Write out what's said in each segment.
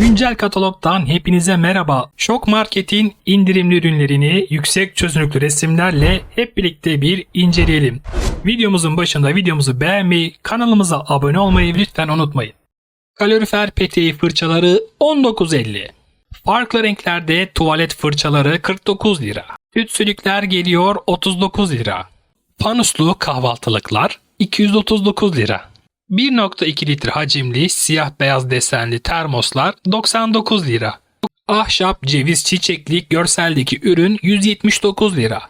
Güncel katalogdan hepinize merhaba. Şok Market'in indirimli ürünlerini yüksek çözünürlüklü resimlerle hep birlikte bir inceleyelim. Videomuzun başında videomuzu beğenmeyi, kanalımıza abone olmayı lütfen unutmayın. Kalorifer peteği fırçaları 19.50. Farklı renklerde tuvalet fırçaları 49 lira. Tütsülükler geliyor 39 lira. Panuslu kahvaltılıklar 239 lira. 1.2 litre hacimli siyah beyaz desenli termoslar 99 lira. Ahşap ceviz çiçekli görseldeki ürün 179 lira.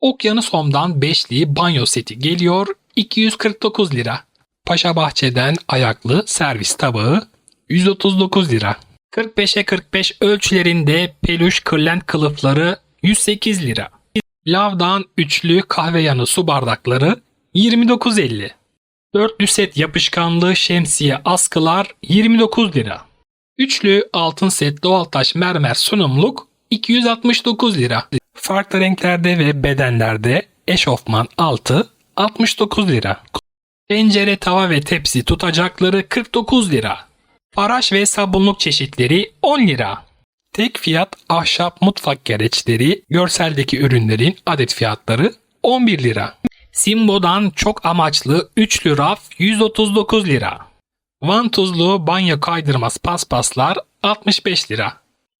Okyanus Home'dan beşli banyo seti geliyor 249 lira. Paşa Bahçe'den ayaklı servis tabağı 139 lira. 45'e 45 ölçülerinde peluş kırlent kılıfları 108 lira. Lavdan üçlü kahve yanı su bardakları 29.50. Dörtlü set yapışkanlı şemsiye askılar 29 lira. Üçlü altın set doğal taş mermer sunumluk 269 lira. Farklı renklerde ve bedenlerde eşofman altı 69 lira. Tencere, tava ve tepsi tutacakları 49 lira. Faraş ve sabunluk çeşitleri 10 lira. Tek fiyat ahşap mutfak gereçleri, görseldeki ürünlerin adet fiyatları 11 lira. Simbo'dan çok amaçlı üçlü raf 139 lira. Vantuzlu banyo kaydırmaz paspaslar 65 lira.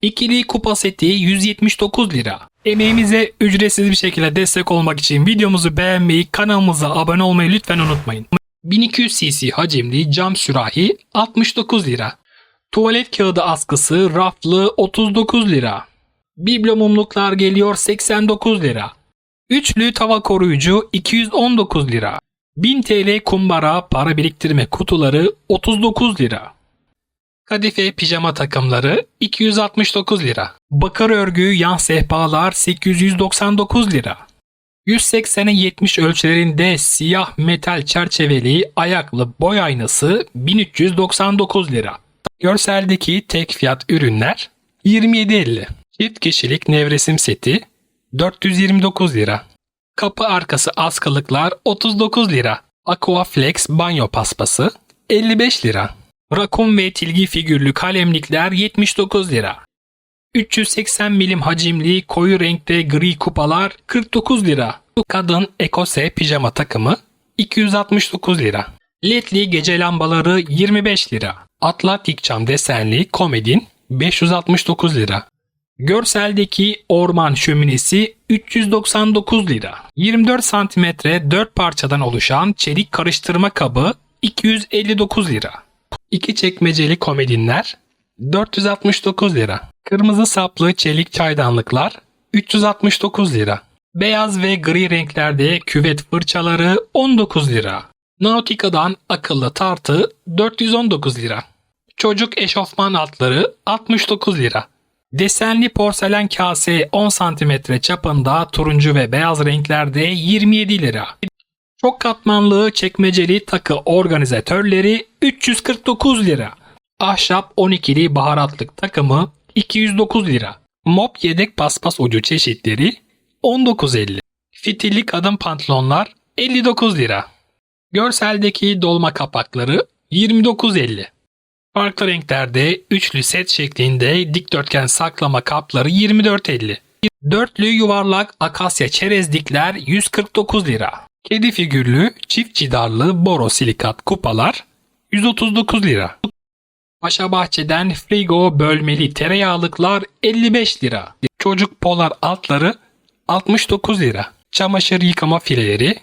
İkili kupa seti 179 lira. Emeğimize ücretsiz bir şekilde destek olmak için videomuzu beğenmeyi, kanalımıza abone olmayı lütfen unutmayın. 1200 cc hacimli cam sürahi 69 lira. Tuvalet kağıdı askısı raflı 39 lira. Biblo mumluklar geliyor 89 lira. Üçlü tava koruyucu 219 lira. 1000 TL kumbara para biriktirme kutuları 39 lira. Kadife pijama takımları 269 lira. Bakır örgü yan sehpalar 899 lira. 180'e 70 ölçülerinde siyah metal çerçeveli ayaklı boy aynası 1399 lira. Görseldeki tek fiyat ürünler 27.50. Çift kişilik nevresim seti 429 lira. Kapı arkası askılıklar 39 lira. Aquaflex banyo paspası 55 lira. Rakun ve tilgi figürlü kalemlikler 79 lira. 380 milim hacimli koyu renkte gri kupalar 49 lira. Kadın ekose pijama takımı 269 lira. Ledli gece lambaları 25 lira. Atlantik cam desenli komedin 569 lira. Görseldeki orman şöminesi 399 lira. 24 cm 4 parçadan oluşan çelik karıştırma kabı 259 lira. İki çekmeceli komedinler 469 lira. Kırmızı saplı çelik çaydanlıklar 369 lira. Beyaz ve gri renklerde küvet fırçaları 19 lira. Nautica'dan akıllı tartı 419 lira. Çocuk eşofman altları 69 lira. Desenli porselen kase 10 cm çapında turuncu ve beyaz renklerde 27 lira. Çok katmanlı çekmeceli takı organizatörleri 349 lira. Ahşap 12'li baharatlık takımı 209 lira. Mop yedek paspas ucu çeşitleri 19.50. Fitilli kadın pantolonlar 59 lira. Görseldeki dolma kapakları 29.50. Farklı renklerde üçlü set şeklinde dikdörtgen saklama kapları 24.50. Dörtlü yuvarlak akasya çerezlikler 149 lira. Kedi figürlü çift cidarlı borosilikat kupalar 139 lira. Paşa Bahçe'den frigo bölmeli tereyağlıklar 55 lira. Çocuk polar altları 69 lira. Çamaşır yıkama fileleri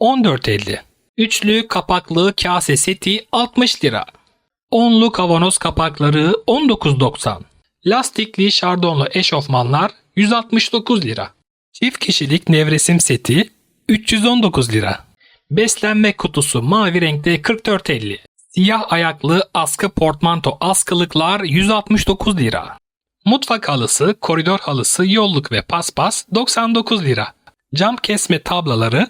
14.50. Üçlü kapaklı kase seti 60 lira. Onlu kavanoz kapakları 19.90. Lastikli şardonlu eşofmanlar 169 lira. Çift kişilik nevresim seti 319 lira. Beslenme kutusu mavi renkte 44.50. Siyah ayaklı askı portmanto askılıklar 169 lira. Mutfak halısı, koridor halısı, yolluk ve paspas 99 lira. Cam kesme tablaları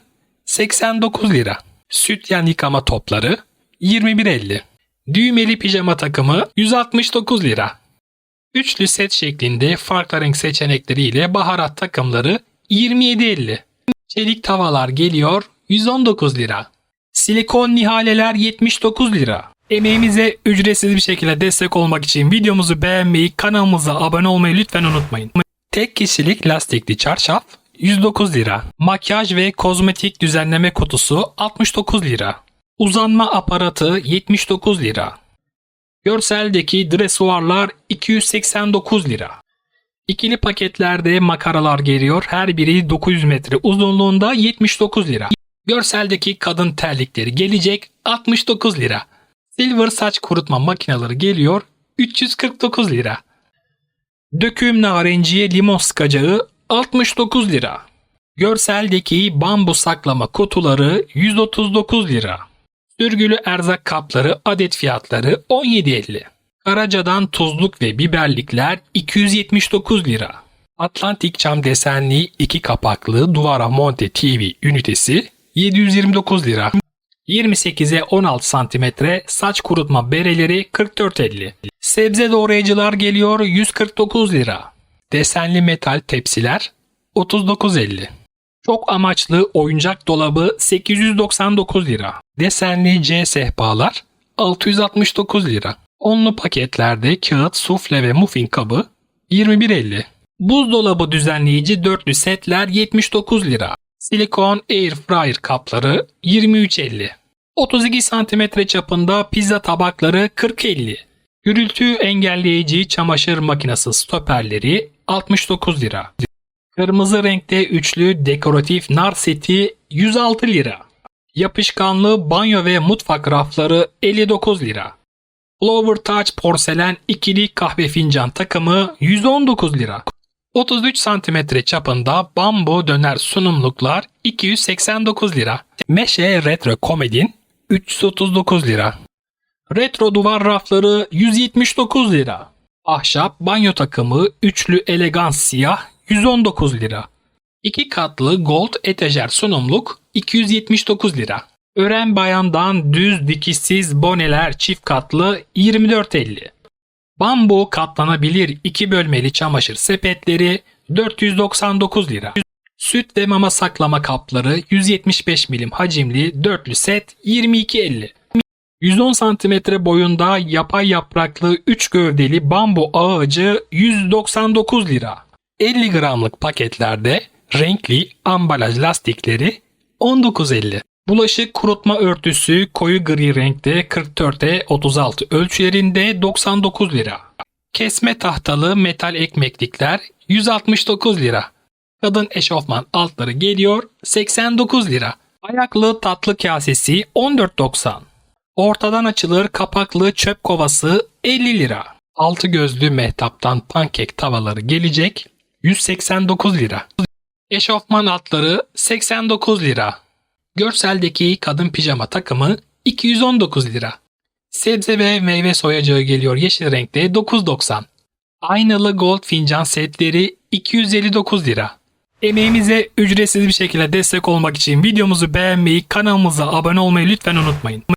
89 lira. Sütyen yıkama topları 21.50. Düğmeli pijama takımı 169 lira. Üçlü set şeklinde farklı renk seçenekleriyle baharat takımları 27.50. Çelik tavalar geliyor 119 lira. Silikon nihaleler 79 lira. Emeğimize ücretsiz bir şekilde destek olmak için videomuzu beğenmeyi, kanalımıza abone olmayı lütfen unutmayın. Tek kişilik lastikli çarşaf 109 lira. Makyaj ve kozmetik düzenleme kutusu 69 lira. Uzanma aparatı 79 lira. Görseldeki dresuarlar 289 lira. İkili paketlerde makaralar geliyor. Her biri 900 metre uzunluğunda 79 lira. Görseldeki kadın terlikleri gelecek 69 lira. Silver saç kurutma makineleri geliyor 349 lira. Döküm narenciye limon sıkacağı 69 lira. Görseldeki bambu saklama kutuları 139 lira. Sürgülü erzak kapları adet fiyatları 17.50. Karaca'dan tuzluk ve biberlikler 279 lira. Atlantik cam desenli iki kapaklı duvara monte TV ünitesi 729 lira. 28'e 16 santimetre saç kurutma bereleri 44.50. Sebze doğrayıcılar geliyor 149 lira. Desenli metal tepsiler 39.50. Çok amaçlı oyuncak dolabı 899 lira. Desenli C sehpalar 669 lira. Onlu paketlerde kağıt, sufle ve muffin kabı 21.50. Buzdolabı düzenleyici dörtlü setler 79 lira. Silikon air fryer kapları 23.50. 32 cm çapında pizza tabakları 40.50. Gürültü engelleyici çamaşır makinesi stoperleri 69 lira. Kırmızı renkte üçlü dekoratif nar seti 106 lira. Yapışkanlı banyo ve mutfak rafları 59 lira. Flower Touch porselen ikili kahve fincan takımı 119 lira. 33 santimetre çapında bambu döner sunumluklar 289 lira. Meşe Retro Komedin 339 lira. Retro duvar rafları 179 lira. Ahşap banyo takımı üçlü elegans siyah 119 lira. İki katlı gold etajer sunumluk 279 lira. Ören bayandan düz dikişsiz boneler çift katlı 24.50. Bambu katlanabilir iki bölmeli çamaşır sepetleri 499 lira. Süt ve mama saklama kapları 175 milim hacimli dörtlü set 22.50. 110 cm boyunda yapay yapraklı 3 gövdeli bambu ağacı 199 lira. 50 gramlık paketlerde renkli ambalaj lastikleri 19.50. Bulaşık kurutma örtüsü koyu gri renkte 44'e 36 ölçülerinde 99 lira. Kesme tahtalı metal ekmeklikler 169 lira. Kadın eşofman altları geliyor 89 lira. Ayaklı tatlı kasesi 14.90. Ortadan açılır kapaklı çöp kovası 50 lira. Altı gözlü mehtaptan pankek tavaları gelecek 189 lira. Eşofman altları 89 lira. Görseldeki kadın pijama takımı 219 lira. Sebze ve meyve soyacağı geliyor yeşil renkte 9.90. Aynalı gold fincan setleri 259 lira. Emeğimize ücretsiz bir şekilde destek olmak için videomuzu beğenmeyi, kanalımıza abone olmayı lütfen unutmayın.